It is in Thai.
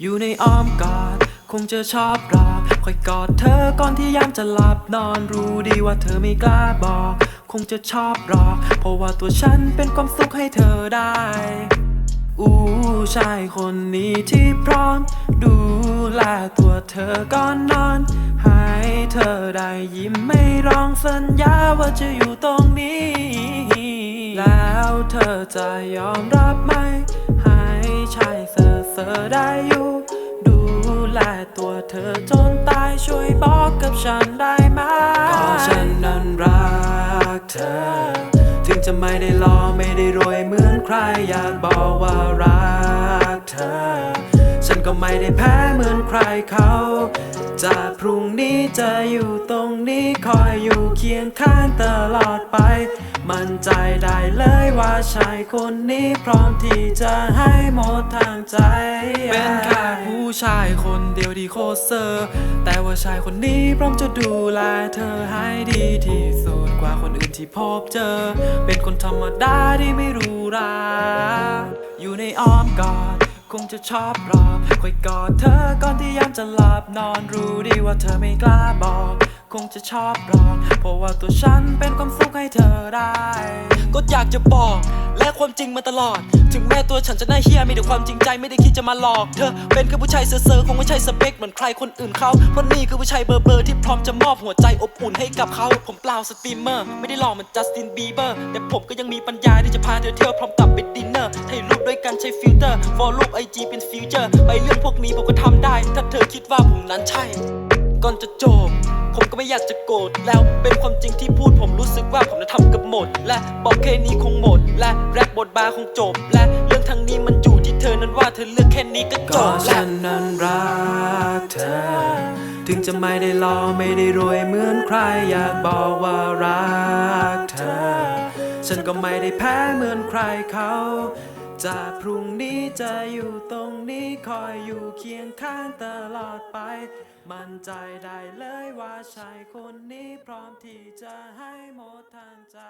อยู่ในอ้อมกอดคงจะชอบรอคอยกอดเธอก่อนที่ยามจะหลับนอนรู้ดีว่าเธอไม่กล้าบอก คงจะชอบรอเพราะว่าตัวฉันเป็นความสุขให้เธอได้ อู้ชายคนนี้ที่พร้อม ดูแลตัวเธอก่อนนอน ให้เธอได้ยิ้มไม่ร้องสัญญาว่าจะอยู่ตรงนี้ แล้วเธอจะยอมรับไหม ให้ชายเซอ เซอร์ได้อยู่ ดูแลตัวเธอจนตายช่วยบอกกับฉันได้ไหมก็ฉันนั้นรักเธอ ถึงจะไม่ได้หล่อไม่ได้รวยเหมือนใครอยากบอกว่ารักเธอ ก็ไม่ได้แพ้เหมือนใครเขาจากพรุ่งนี้จะอยู่ตรงนี้คอยอยู่เคียงข้างตลอดไป มั่นใจได้เลยว่าชายคนนี้พร้อมที่จะให้หมดทางใจ เป็นแค่ผู้ชายคนเดียวที่โคตรเซอร์แต่ว่าชายคนนี้พร้อมจะดูแลเธอให้ดีที่สุดกว่าคนอื่นที่พบเจอ เป็นคนธรรมดาที่ไม่รู้ราอยู่ในอ้อมกอด คงจะชอบรอคอยกอดเธอก่อนที่ยามจะหลับนอนรู้ดีว่าเธอไม่กล้าบอก คงจะชอบรอเพราะว่าตัวฉันเป็นความสุขให้เธอได้ ก็อยากจะบอก และความจริงมาตลอด ถึงแม้ตัวฉันจะน่าเฮียมีแต่ความจริงใจไม่ได้คิดจะมาหลอกเธอเป็นแค่ผู้ชายเซอร์คงไม่ใช่สเปคเหมือนใครคนอื่นเขาเพราะนี่คือผู้ชายเบอร์เบอร์ที่พร้อมจะมอบหัวใจอบอุ่นให้กับเขาผมเปล่าสตรีมเมอร์ไม่ได้หล่อเหมือนจัสตินบีเบอร์แต่ผมก็ยังมีปัญญาที่จะพาเธอเที่ยวพร้อมกับไปดินเนอร์ถ่ายรูปด้วยกันใช้ฟิลเตอร์ฟอลรูปไอจีเป็นฟิวเจอร์ไปเรื่องพวกนี้ผมก็ทำได้ ถ้าเธอคิดว่าผมนั้นใช่ก่อนจะจบผมก็ไม่อยากจะโกรธแล้วเป็นความจริงที่พูดผมรู้สึกว่าผมจะทำกับหมด และบอกแค่นี้คงหมด และแรปบทบาร์คงจบ และเรื่องทางนี้มันอยู่ที่เธอนั้นว่าเธอเลือกแค่นี้ก็จก็บและฉันนั้นรักเธอ ถึงจะไม่ได้หล่อไม่ได้รวยเหมือนใครอยากบอกว่ารักเธอ ฉันก็ไม่ได้แพ้เหมือนใครเขาจากพรุ่งนี้จะอยู่ตรงนี้คอยอยู่เคียงข้างตลอดไป มั่นใจได้เลยว่าชายคนนี้พร้อมที่จะให้หมดทางใจ